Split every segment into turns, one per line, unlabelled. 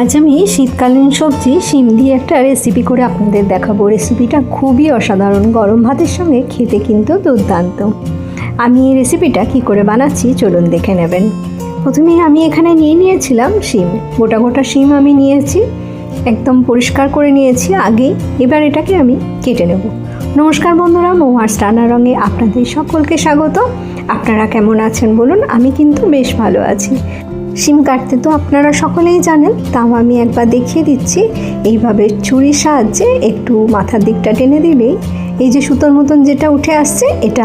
আজ আমি শীতকালীন সবজি, শিম দিয়ে একটা রেসিপি করে আপনাদের দেখাবো। রেসিপিটা খুবই অসাধারণ। গরম ভাতের সঙ্গে খেতে কিন্তু দুর্দান্ত। আমি এই রেসিপিটা কি করে বানাচ্ছি, চলুন দেখে নেবেন। প্রথমে আমি এখানে নিয়ে নিয়েছিলাম শিম। গোটা গোটা শিম আমি নিয়েছি, একদম পরিষ্কার করে নিয়েছি আগেই। এবার এটাকে আমি কেটে নেব। নমস্কার বন্ধুরা মৌহার স্টানার রঙে আপনাদের সকলকে স্বাগত। আপনারা কেমন আছেন বলুন? আমি কিন্তু বেশ ভালো আছি। শিম কাটতে তো আপনারা সকলেই জানেন, তাও আমি একবার দেখিয়ে দিচ্ছি। এইভাবে ছুরির সাহায্যে একটু মাথার দিকটা টেনে দিলেই এই যে সুতোর মতন যেটা উঠে আসছে, এটা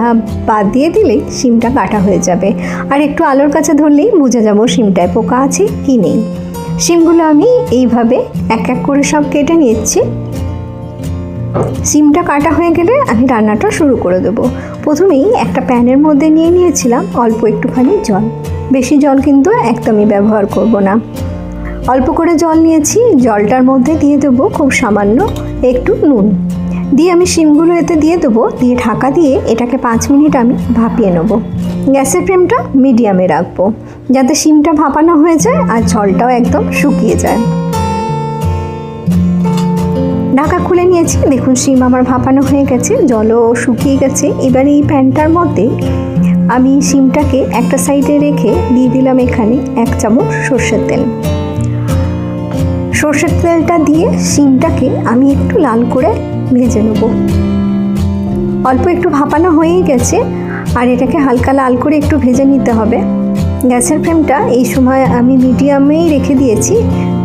বাদ দিয়ে দিলেই সিমটা কাটা হয়ে যাবে। আর একটু আলোর কাছে ধরলেই বুঝে যাব সিমটায় পোকা আছে কি নেই। সিমগুলো আমি এইভাবে এক এক করে সব কেটে নিচ্ছি। সিমটা কাটা হয়ে গেলে আমি রান্নাটা শুরু করে দেবো। প্রথমেই একটা প্যানের মধ্যে নিয়ে নিয়েছিলাম অল্প একটুখানি জল। বেশি জল কিন্তু একদমই ব্যবহার করব না। অল্প করে জল নিয়েছি, জলটার মধ্যে দিয়ে দেবো খুব সামান্য একটু নুন। দিয়ে আমি শিমগুলো এতে দিয়ে দেবো, দিয়ে ঢাকা দিয়ে এটাকে পাঁচ মিনিট আমি ভাপিয়ে নেব। গ্যাসের ফ্লেমটা মিডিয়ামে রাখব, যাতে শিমটা ভাপানো হয়ে যায় আর জলটাও একদম শুকিয়ে যায়। ঢাকা খুলে নিয়েছি, দেখুন শিম আমার ভাপানো হয়ে গেছে, জলও শুকিয়ে গেছে। এবার এই প্যানটার মধ্যে আমি শিমটাকে একটা সাইডে রেখে দিয়ে দিলাম এখানে এক চামচ সর্ষের তেল। সর্ষের তেলটা দিয়ে শিমটাকে আমি একটু লাল করে ভেজে নেব। অল্প একটু ভাপানো হয়েই গেছে, আর এটাকে হালকা লাল করে একটু ভেজে নিতে হবে। গ্যাসের ফ্লেমটা এই সময় আমি মিডিয়ামেই রেখে দিয়েছি,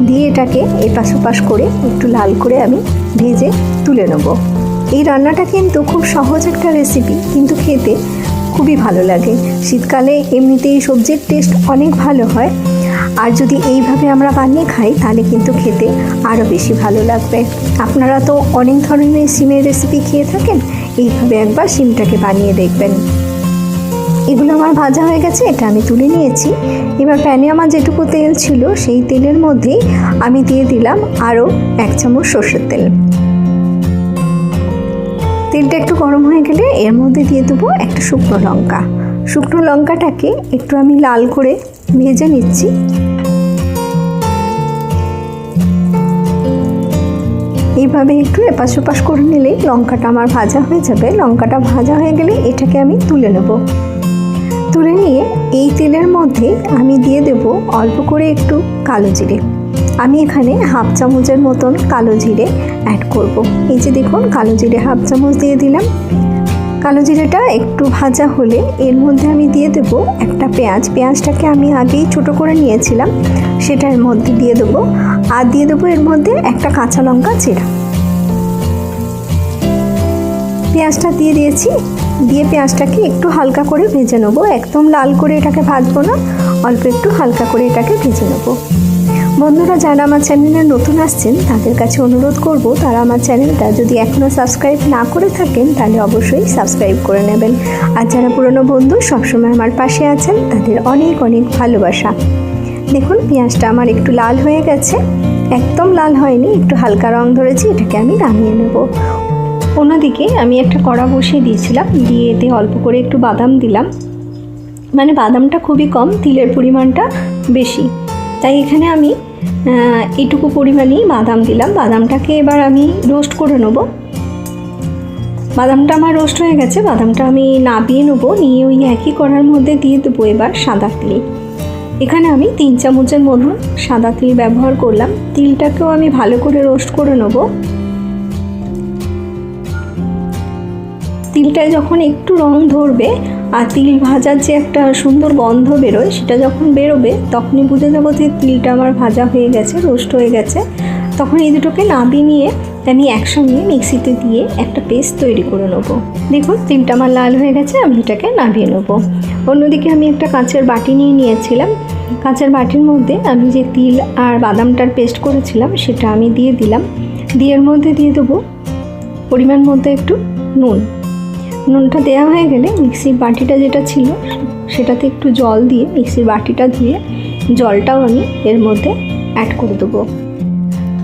দিয়ে এটাকে এপাশ ওপাশ করে একটু লাল করে আমি ভেজে তুলে নেব। এই রান্নাটা কিন্তু খুব সহজ একটা রেসিপি, কিন্তু খেতে খুবই ভালো লাগে। শীতকালে এমনিতেই সবজির টেস্ট অনেক ভালো হয়। আর যদি এইভাবে আমরা বানিয়ে খাই, তাহলে কিন্তু খেতে আরও বেশি ভালো লাগবে। আপনারা তো অনেক ধরনের সিমের রেসিপি খেয়ে থাকেন? এইভাবে একবার সিমটাকে বানিয়ে দেখবেন। এগুলো আমার ভাজা হয়ে গেছে, এটা আমি তুলে নিয়েছি। এবার প্যানে আমার যেটুকু তেল ছিল, সেই তেলের মধ্যেই আমি দিয়ে দিলাম আরও এক চামচ সর্ষের তেল। তেলটা একটু গরম হয়ে গেলে এর মধ্যে দিয়ে দেবো একটা শুকনো লঙ্কা। শুকনো লঙ্কাটাকে একটু আমি লাল করে ভেজে নিচ্ছি। এইভাবে একটু এপাশ ওপাশ করে নিলেই লঙ্কাটা আমার ভাজা হয়ে যাবে। লঙ্কাটা ভাজা হয়ে গেলে এটাকে আমি তুলে নেব। তুলে নিয়ে এই তেলের মধ্যে আমি দিয়ে দেব অল্প করে একটু কালো জিরে। আমি এখানে হাফ চামচের মতন কালো জিরে অ্যাড করব। এই যে দেখুন, কালো জিরে হাফ চামচ দিয়ে দিলাম। কালো জিরেটা একটু ভাজা হলে এর মধ্যে আমি দিয়ে দেব একটা পেঁয়াজ। পেঁয়াজটাকে আমি আগেই ছোট করে নিয়েছিলাম সেটা এর মধ্যে দিয়ে দেবো। আর দিয়ে দেবো এর মধ্যে একটা কাঁচা লঙ্কা চেরা। পেঁয়াজটা দিয়ে দিয়েছি। দিয়ে পেঁয়াজটাকে একটু হালকা করে ভেজে নেব। একদম লাল করে এটাকে ভাজবো না, অল্প একটু হালকা করে এটাকে ভেজে নেব। বন্ধুরা যারা আমার চ্যানেলে নতুন আসছেন, তাদের কাছে অনুরোধ করব, তারা আমার চ্যানেলটা যদি এখনও সাবস্ক্রাইব না করে থাকেন, তাহলে অবশ্যই সাবস্ক্রাইব করে নেবেন। আর যারা পুরনো বন্ধু, সবসময় আমার পাশে আছেন, তাদের অনেক অনেক ভালোবাসা। দেখুন, পেঁয়াজটা আমার একটু লাল হয়ে গেছে। একদম লাল হয়নি, একটু হালকা রং ধরেছি, এটাকে আমি নামিয়ে নেব। অন্যদিকে আমি একটা কড়া বসিয়ে দিয়েছিলাম, দিয়ে এতে অল্প করে একটু বাদাম দিলাম। মানে বাদামটা খুবই কম, তিলের পরিমাণটা বেশি। তাই এখানে আমি এটুকু পরিমাণেই বাদাম দিলাম। বাদামটাকে এবার আমি রোস্ট করে নেব। বাদামটা আমার রোস্ট হয়ে গেছে। বাদামটা আমি নাবিয়ে নেব। নিয়ে ওই একই কড়ার মধ্যে দিয়ে দেবো এবার সাদা তিল। এখানে আমি তিন চামচের মধুর সাদা তিল ব্যবহার করলাম। তিলটাকেও আমি ভালো করে রোস্ট করে নেব। তিলটায় যখন একটু রং ধরবে আর তিল ভাজার যে একটা সুন্দর গন্ধ বেরোয়, সেটা যখন বেরোবে, তখনই বুঝে যাব যে তিলটা আমার ভাজা হয়ে গেছে রোস্ট হয়ে গেছে। তখন এই দুটোকে নাবি নিয়ে আমি একসঙ্গে মিক্সিতে দিয়ে একটা পেস্ট তৈরি করে নেব। দেখুন, তিলটা আমার লাল হয়ে গেছে, আমি এটাকে নাবিয়ে নেব। অন্যদিকে আমি একটা কাঁচের বাটি নিয়ে নিয়েছিলাম। কাঁচের বাটির মধ্যে আমি যে তিল আর বাদামটার পেস্ট করেছিলাম, সেটা আমি দিয়ে দিলাম। দিয়ে এর মধ্যে দিয়ে দেবো পরিমাণ মধ্যে একটু নুন। নুনটা দেওয়া হয়ে গেলে মিক্সির বাটিটা যেটা ছিল, সেটাতে একটু জল দিয়ে, মিক্সির বাটিটা ধুয়ে জলটাও আমি এর মধ্যে অ্যাড করে দেবো।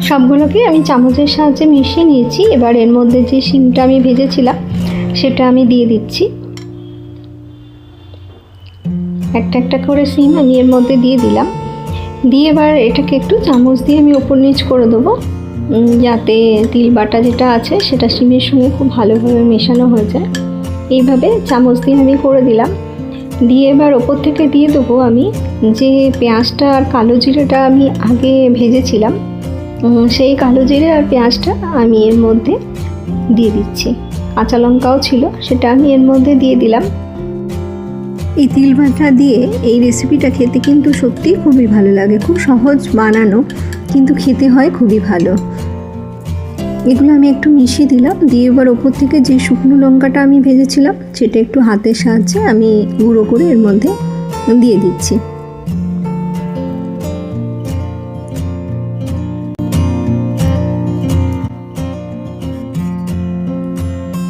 সবগুলোকে আমি চামচের সাহায্যে মিশিয়ে নিয়েছি। এবার এর মধ্যে যে শিমটা আমি ভেজেছিলাম, সেটা আমি দিয়ে দিচ্ছি। একটা একটা করে সিম আমি এর মধ্যে দিয়ে দিলাম। দিয়ে এবার এটাকে একটু চামচ দিয়ে আমি ওপর নিচ করে দেবো। যাতে তিল বাটা যেটা আছে, সেটা শিমের সঙ্গে খুব ভালোভাবে মেশানো হয়ে যায়। এইভাবে চামচ দিয়ে আমি করে দিলাম। দিয়ে এবার ওপর থেকে দিয়ে দেবো আমি যে পেঁয়াজটা আর কালো জিরেটা আমি আগে ভেজেছিলাম সেই কালো জিরে আর পেঁয়াজটা আমি এর মধ্যে দিয়ে দিচ্ছি। কাঁচা লঙ্কাও ছিল, সেটা আমি এর মধ্যে দিয়ে দিলাম। এই তিল ভাজা দিয়ে এই রেসিপিটা খেতে কিন্তু সত্যিই খুবই ভালো লাগে। খুব সহজ বানানো, কিন্তু খেতে হয় খুবই ভালো। এগুলো আমি একটু মিশিয়ে দিলাম। দিয়ে এবার ওপর থেকে যে শুকনো লঙ্কাটা আমি ভেজেছিলাম, সেটা একটু হাতের সাহায্যে আমি গুঁড়ো করে এর মধ্যে দিয়ে দিচ্ছি।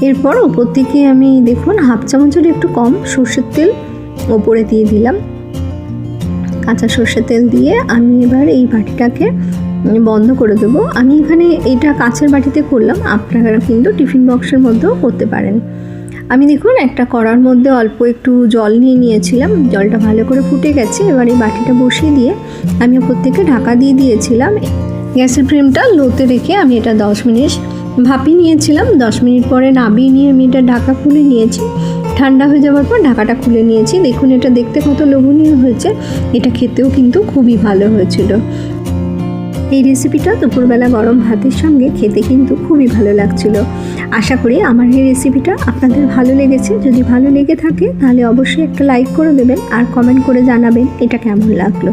এরপর ওপর থেকে আমি দেখুন, হাফ চামচের একটু কম সর্ষের তেল ওপরে দিয়ে দিলাম। কাঁচা সর্ষের তেল দিয়ে আমি এবার এই বাটিটাকে বন্ধ করে দেবো। আমি এখানে এটা কাঁচের বাটিতে করলাম। আপনারা কিন্তু টিফিন বক্সের মধ্যেও করতে পারেন। আমি দেখুন, একটা কড়ার মধ্যে অল্প একটু জল নিয়ে নিয়েছিলাম। জলটা ভালো করে ফুটে গেছে। এবার এই বাটিটা বসিয়ে দিয়ে আমি ওপর থেকে ঢাকা দিয়ে দিয়েছিলাম। গ্যাসের ফ্লেমটা লোতে রেখে আমি এটা দশ মিনিট ভাপিয়ে নিয়েছিলাম। দশ মিনিট পরে নাবিয়ে নিয়ে আমি এটা ঢাকা খুলে নিয়েছি। ঠান্ডা হয়ে যাওয়ার পর ঢাকাটা খুলে নিয়েছি। দেখুন, এটা দেখতে কত লোভনীয় হয়েছে। এটা খেতেও কিন্তু খুবই ভালো হয়েছিল। এই রেসিপিটা দুপুরবেলা গরম ভাতের সঙ্গে খেতে কিন্তু খুবই ভালো লাগছিল। আশা করি আমার এই রেসিপিটা আপনাদের ভালো লেগেছে। যদি ভালো লেগে থাকে, তাহলে অবশ্যই একটা লাইক করে দেবেন আর কমেন্ট করে জানাবেন এটা কেমন লাগল।